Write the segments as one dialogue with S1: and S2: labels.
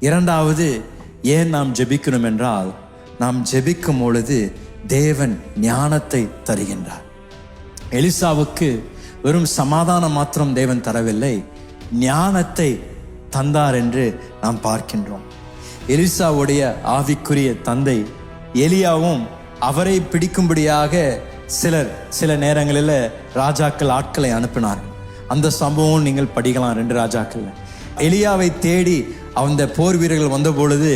S1: இரண்டாவது ஏன் நாம் ஜெபிக்கணும் என்றால் நாம் ஜெபிக்கும் பொழுது தேவன் ஞானத்தை தருகின்றார். எலிசாவுக்கு வெறும் சமாதானம் மாத்திரம் தேவன் தரவில்லை ஞானத்தை தந்தார் என்று நாம் பார்க்கின்றோம். எலிசாவுடைய ஆவிக்குரிய தந்தை எலியாவும் அவரை பிடிக்கும்படியாக சிலர் சில நேரங்களில் ராஜாக்கள் ஆட்களை அனுப்பினார் அந்த சம்பவம் நீங்கள் படிக்கலாம் ரெண்டு ராஜாக்கள் எலியாவை தேடி அந்த போர் வீரர்கள் வந்த பொழுது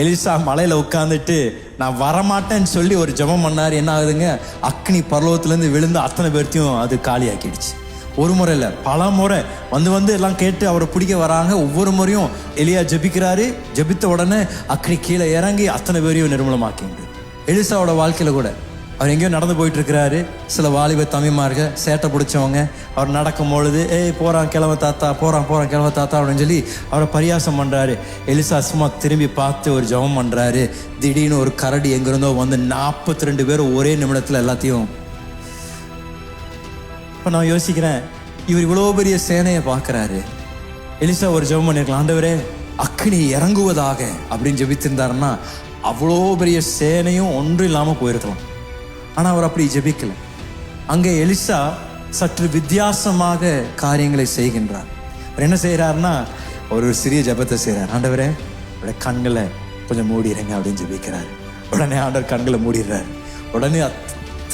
S1: எலிசா மலையில் உட்காந்துட்டு நான் வரமாட்டேன்னு சொல்லி ஒரு ஜபம் பண்ணார். என்ன ஆகுதுங்க? அக்னி பர்வத்திலேருந்து விழுந்து அத்தனை பேர்த்தையும் அது காலியாக்கிடுச்சு. ஒரு முறை இல்லை பல முறை வந்து வந்து எல்லாம் கேட்டு அவரை பிடிக்க வராங்க. ஒவ்வொரு முறையும் எலியா ஜபிக்கிறாரு. ஜெபித்த உடனே அக்னி கீழே இறங்கி அத்தனை பேரையும் நிர்மூலமாக்கிங்க எலிசாவோட வாழ்க்கையில் கூட அவர் எங்கேயோ நடந்து போயிட்டு இருக்கிறாரு சில வாலிப தமிழ்மார்கள் சேட்டை பிடிச்சவங்க அவர் நடக்கும் பொழுது ஏய் போறான் கிழவ தாத்தா போகிறான் போகிறான் கிழவ தாத்தா அப்படின்னு சொல்லி அவரை பரியாசம் பண்ணுறாரு எலிசா சும்மா திரும்பி பார்த்து ஒரு ஜெபம் பண்ணுறாரு திடீர்னு ஒரு கரடி எங்கிருந்தோ வந்து நாற்பத்தி ரெண்டு பேரும் ஒரே நிமிடத்தில் எல்லாத்தையும் இப்போ நான் யோசிக்கிறேன் இவர் இவ்வளோ பெரிய சேனையை பார்க்குறாரு. எலிசா ஒரு ஜெபம் பண்ணியிருக்கலாம் ஆண்டவரே அக்னி இறங்குவதாக அப்படின்னு ஜபித்திருந்தாருன்னா அவ்வளோ பெரிய சேனையும் ஒன்றும் இல்லாமல் போயிருக்கலாம். ஆனால் அவர் அப்படி ஜெபிக்கலை. அங்கே எலிசா சற்று வித்தியாசமாக காரியங்களை செய்கின்றார். அவர் என்ன செய்கிறாருன்னா ஒரு சிறிய ஜெபத்தை செய்கிறார். ஆண்டவரே அவருடைய கண்களை கொஞ்சம் மூடிடுங்க அப்படின்னு ஜெபிக்கிறார். உடனே ஆண்டவர் கண்களை மூடிடுறார். உடனே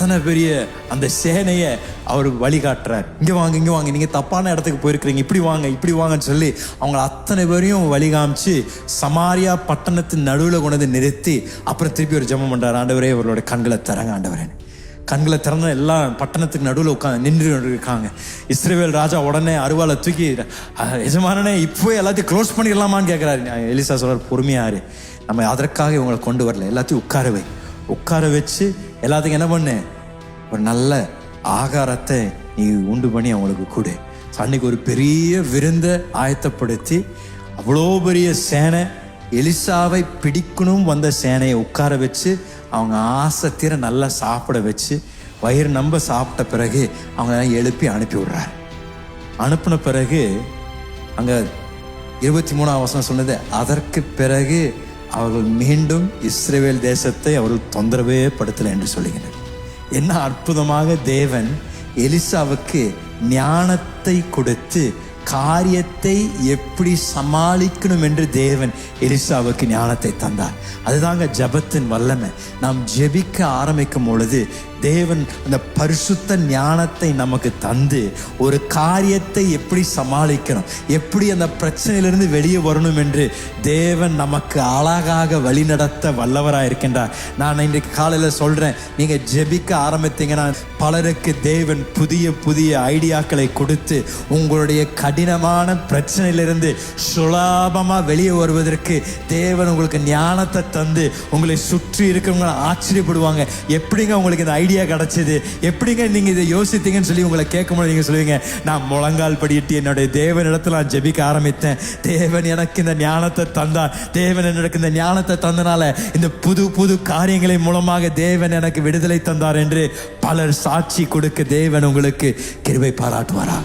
S1: அத்தனை பெரிய அந்த சேனையை அவர் வழிகாட்டுறார். இங்கே வாங்க இங்கே வாங்க நீங்கள் தப்பான இடத்துக்கு போயிருக்கிறீங்க இப்படி வாங்க இப்படி வாங்கன்னு சொல்லி அவங்கள அத்தனை பேரையும் வழி காமிச்சு சமாரியா பட்டணத்தின் நடுவில் கொண்டு வந்து நிறுத்தி அப்புறம் திருப்பி ஒரு ஜெபம் பண்ணுறார் ஆண்டவரே அவர்களோட கண்களை தரங்க ஆண்டவரே. கண்களை திறந்த எல்லாம் பட்டணத்துக்கு நடுவில் உட்காந்து நின்று இருக்காங்க இஸ்ரேவேல் ராஜா உடனே அருவாலை தூக்கி எஜமானனே இப்போ எல்லாத்தையும் க்ளோஸ் பண்ணிடலாமான்னு கேட்குறாரு எலிசா சொல்கிறார் பொறுமையாரு நம்ம அதற்காக இவங்களை கொண்டு வரல. எல்லாத்தையும் உட்கார வை. உட்கார வச்சு எல்லாத்துக்கும் என்ன பண்ணு? ஒரு நல்ல ஆகாரத்தை நீ உண்டு பண்ணி அவங்களுக்கு கொடு. அன்னைக்கு ஒரு பெரிய விருந்தை ஆயத்தப்படுத்தி அவ்வளோ பெரிய சேனை எலிசாவை பிடிக்கணும் வந்த சேனையை உட்கார வச்சு அவங்க ஆசை தீர நல்லா சாப்பிட வச்சு வயிறு நம்ப சாப்பிட்ட பிறகு அவங்க எழுப்பி அனுப்பி விடுறார். அனுப்பின பிறகு அங்கே இருபத்தி மூணாம் வசனம் சொன்னது அதற்கு பிறகு அவர்கள் மீண்டும் இஸ்ரேல் தேசத்தை அவர்கள் தொந்தரவே படுத்தலை என்று சொல்லுகிறார் என்ன அற்புதமாக தேவன் எலிசாவுக்கு ஞானத்தை கொடுத்து காரியத்தை எப்படி சமாளிக்கணும் என்று தேவன் எலிசாவுக்கு ஞானத்தை தந்தார். அதுதாங்க ஜபத்தின் வல்லமை. நாம் ஜெபிக்க ஆரம்பிக்கும் பொழுது தேவன் அந்த பரிசுத்த ஞானத்தை நமக்கு தந்து ஒரு காரியத்தை எப்படி சமாளிக்கணும் எப்படி அந்த பிரச்சனையிலிருந்து வெளியே வரணும் என்று தேவன் நமக்கு அழகாக வழிநடத்த வல்லவராக இருக்கின்றார். நான் இன்றைக்கு காலையில் சொல்கிறேன் நீங்கள் ஜெபிக்க ஆரம்பித்தீங்கன்னா பலருக்கு தேவன் புதிய புதிய ஐடியாக்களை கொடுத்து உங்களுடைய க கடினமான பிரச்சனையிலிருந்து சுலபமாக வெளியே வருவதற்கு தேவன் உங்களுக்கு ஞானத்தை தந்து உங்களை சுற்றி இருக்கிறவங்க ஆச்சரியப்படுவாங்க. எப்படிங்க உங்களுக்கு இந்த ஐடியா கிடச்சிது? எப்படிங்க நீங்கள் இதை யோசித்தீங்கன்னு சொல்லி உங்களை கேட்கும்போது நீங்கள் சொல்லுவீங்க. நான் முழங்கால் படியிட்டு என்னுடைய தேவனிடத்தில் நான் ஜெபிக்க ஆரம்பித்தேன். தேவன் எனக்கு இந்த ஞானத்தை தந்தார். தேவன் எனக்கு இந்த ஞானத்தை தந்தனால இந்த புது புது காரியங்களை மூலமாக தேவன் எனக்கு விடுதலை தந்தார் என்று பலர் சாட்சி கொடுக்க தேவன் உங்களுக்கு கிருபை பாராட்டுவாரா?